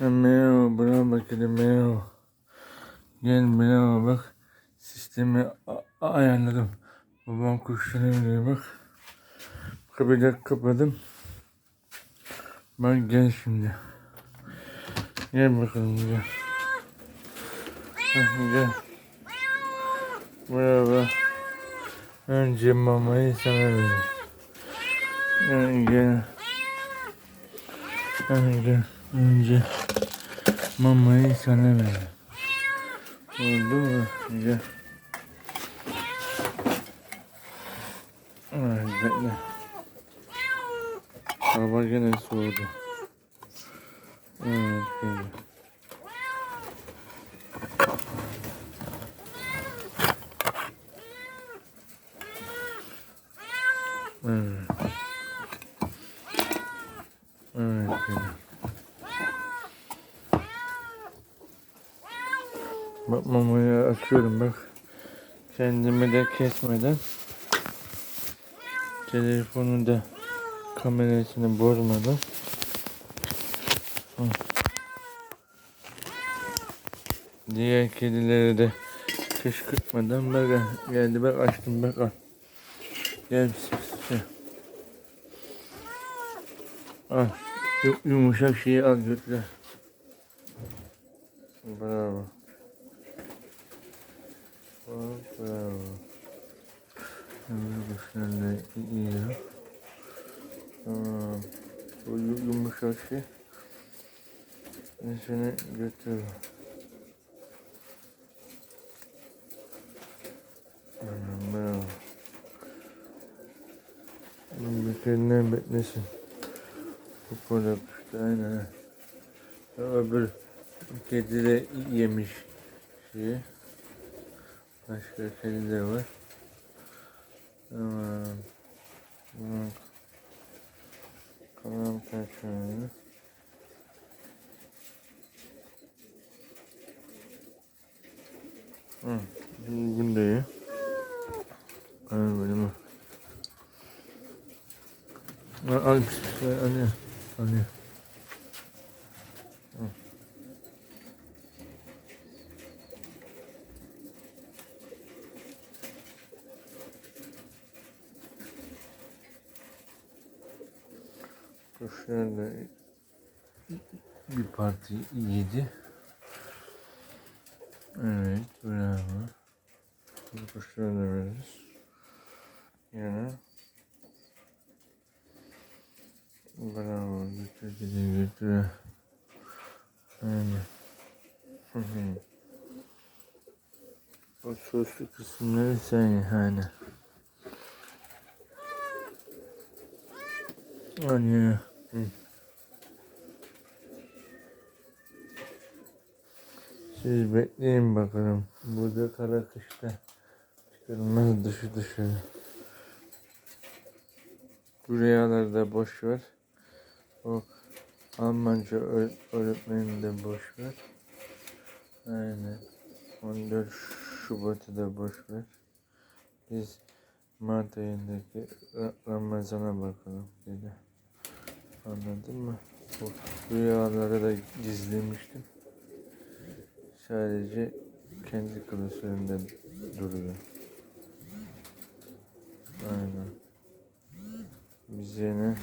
Merhaba, buna bakalım merhaba. Gel merhaba bak. Sistemi ayarladım. Babam kuşlarına veriyor bak. Kapıyı kapadım. Bak gel şimdi. Gel bakalım gel. Gel. Merhaba. Önce mamayı sana vereyim. Gel. Gel. Önce mamayı sana vereyim. Oldu mu? Gel. Ay, bekle. Hava gene soğudu. Evet. Evet, böyle. Bak mamayı açıyorum bak. Kendimi de kesmeden. Telefonu da kamerasını bozmadan. Diğer kedileri de kışkırtmadan bak geldi bak açtım bak al. Gel. Al. Yu- Yumuşak şeyi al götür. Bravo. Öbür kuşlarla yiyor. Tamam. Bu yu- yumuşak şey. Ben seni götür. Tamam, bravo. Bunun bir kendine beklesin. Bu böyle kuşta aynen. Öbür kedi de yemiş şeyi. Başka kedi de var. Tamam. Bak. Kalan kaçıyor. Hı. Bunu da ye. Al benim al. Al, al, al, al, Da bir parti yedi. Evet, bravo. Bu kuşları da veririz. Yine. Bravo, götür gidi götür. Aynen. O soslu kısımları sen ye, aynen. Siz bekleyin bakalım. Burada kara kışta çıkılmaz dışı dışı. Bu rüyaları boş ver. O Almanca öğ- öğretmeni de boş ver. Aynen. 14 Şubat'ı da boş ver. Biz Mart ayındaki Ra- Ramazan'a bakalım dedi. Anladın mı? Bu rüyaları da gizlemiştim. Sadece kendi klasöründe duruyor. Aynen. Biz yine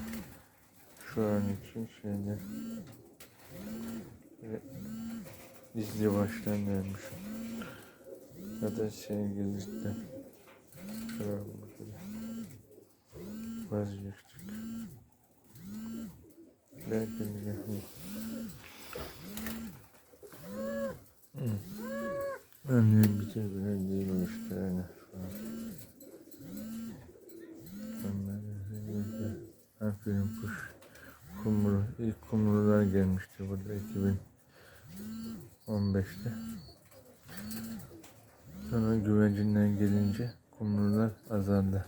şu an için şeyde böyle gizli baştan gelmişim. Ya da sevgilikten. Şuraya bakalım. Vazgeçtik. Belki de Anne bir tek bile değilmiş yani şu an. Ömer, Aferin kuş. Kumru. İlk kumrular gelmişti burada 2015'te. Sonra güvercinler gelince kumrular azaldı.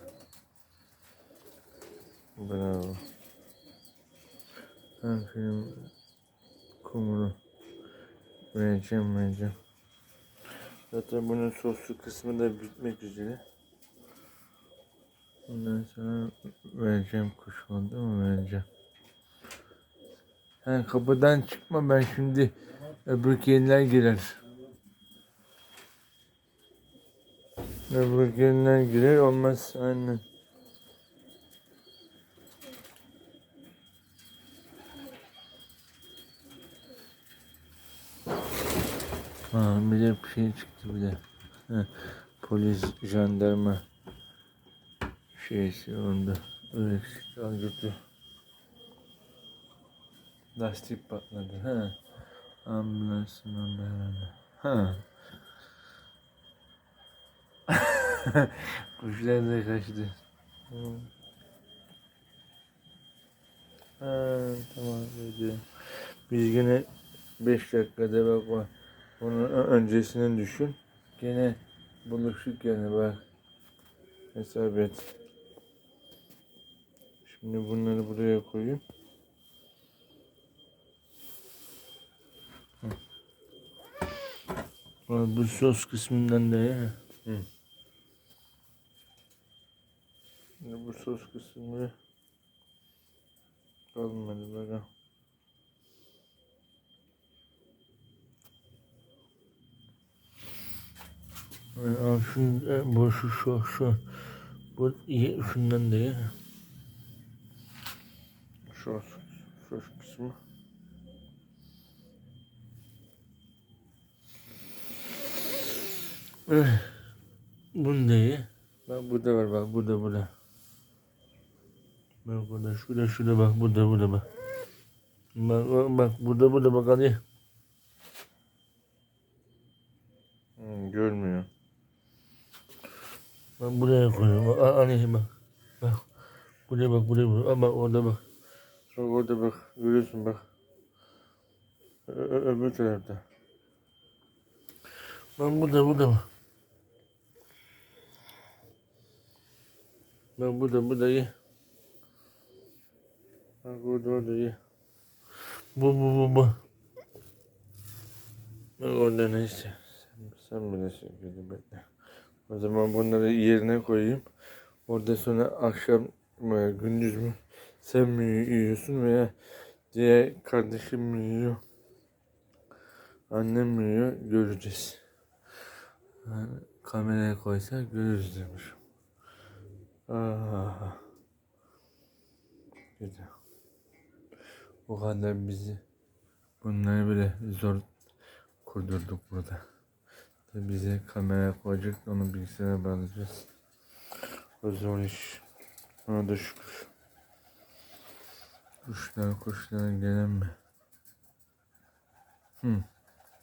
Bravo. Aferin kumru. Vereceğim vereceğim. Zaten bunun soslu kısmı da bitmek üzere. Ondan sonra vereceğim kuş oldu mu vereceğim. Ha, kapıdan çıkma ben şimdi öbür gelinler girer. Öbür gelinler girer olmaz aynen. Ha, bir de bir şey çıktı bir de. Ha, polis, jandarma şeysi onda. Öyle götür. Lastik patladı. Ha. Ambulansın beraber. Ha. Kuşlar da kaçtı. Ha, tamam dedi. Biz yine 5 dakikada bak bak. Onun ö- öncesini düşün. Gene buluştuk yani bak. Hesap et. Şimdi bunları buraya koyayım. Bu sos kısmından da ya. Hı. Şimdi bu sos kısmı kalmadı bakalım. Ay, Al şu, e, bu şu, şu, şu. Bu iyi, şundan da ya. Şu, şu kısmı. Eh, Bunu iyi. Bak burada var bak burada burada. Bak burada şurada şurada bak burada burada bak. Bak bak, bak burada burada bak hadi. Hmm, görmüyor. Bak buraya koyuyorum. Bak, a- anneciğim bak. Bak. Buraya bak buraya bak. Bak orada bak. Bak orada bak. Görüyorsun bak. Ö- öbür tarafta. Bak burada burada bak. Bak burada burada ye. Bak orada orada ye. Bu bu bu bu. Bak orada neyse. Sen, sen bilirsin gidi bekle. O zaman bunları yerine koyayım. Orada sonra akşam mı gündüz mü sen mi yiyorsun veya diğer kardeşim mi yiyor? Annem mi yiyor? Göreceğiz. Yani kameraya koysak görürüz demiş. Ah. Güzel. O kadar bizi bunları bile zor kurdurduk burada. Bize kamera koyacak onu bilgisayara bağlayacağız. O zor iş. Ona da şükür. Kuşlar kuşlar gelen mi? Hı.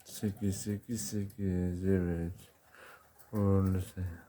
8 8 8 evet. Uğurlu sayı.